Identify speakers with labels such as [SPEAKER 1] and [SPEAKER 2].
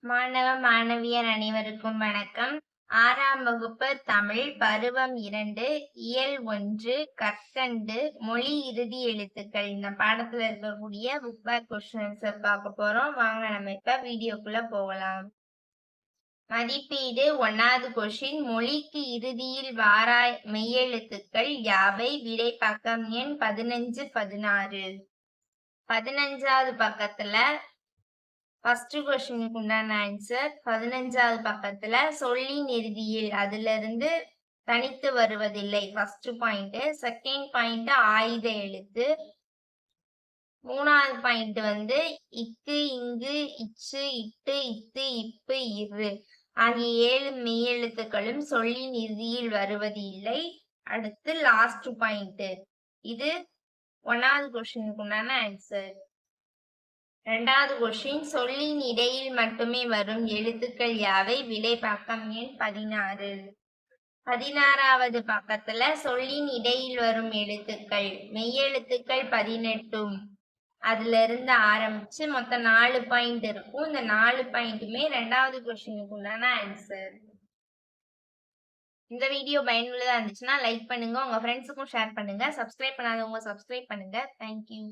[SPEAKER 1] மாணவ மாணவியர் அனைவருக்கும் வணக்கம். ஆறாம் வகுப்பு தமிழ் பருவம் இரண்டு இயல் ஒன்று கற்கண்டு மொழி இறுதி எழுத்துக்கள். இந்த பாடத்துல இருக்கக்கூடிய புக் பேக் கொஸ்டின்ஸ் பார்க்க போறோம். வாங்க நம்ம இப்ப வீடியோக்குள்ள போகலாம். மதிப்பீடு ஒன்னாவது கொஷின் மொழிக்கு இறுதியில் வாரா மெய்யெழுத்துக்கள் யாவை? விடை பக்கம் எண் பதினஞ்சு பதினாறு. பதினஞ்சாவது பக்கத்துல ஃபர்ஸ்ட் கொஸ்டினுக்கு உண்டான ஆன்சர் பதினஞ்சாவது பக்கத்துல சொல்லின் இறுதியில் அதுல இருந்து தனித்து வருவதில்லை. ஃபர்ஸ்ட் பாயிண்ட் செகண்ட் பாயிண்ட் ஆயுத எழுத்து. மூணாவது பாயிண்ட் வந்து இக்கு இங்கு இச்சு இட்டு இத்து இப்பு இரு ஆகிய ஏழு மெய்யெழுத்துக்களும் சொல்லின் இறுதியில் வருவது இல்லை அடுத்து லாஸ்ட் பாயிண்ட் இது ஒன்னாவது கொஸ்டினுக்கு உண்டான ஆன்சர் ரெண்டாவது கொஷின் சொல்லின் இடையில் மட்டுமே வரும் எழுத்துக்கள் யாவை? விடை பக்கம் எண் பதினாறு. பதினாறாவது பக்கத்துல சொல்லின் இடையில் வரும் எழுத்துக்கள். மெய்யெழுத்துக்கள் பதினெட்டும். அதுல இருந்து ஆரம்பிச்சு மொத்தம் நாலு பாயிண்ட் இருக்கும். இந்த நாலு பாயிண்ட்டுமே ரெண்டாவது கொஸ்டினுக்கு உண்டான ஆன்சர் இந்த வீடியோ பயனுள்ளதா இருந்துச்சுன்னா லைக் பண்ணுங்க. உங்க ஃப்ரெண்ட்ஸுக்கும் ஷேர் பண்ணுங்க. சப்ஸ்கிரைப் பண்ணாதவங்க சப்ஸ்கிரைப் பண்ணுங்க. தேங்க்யூ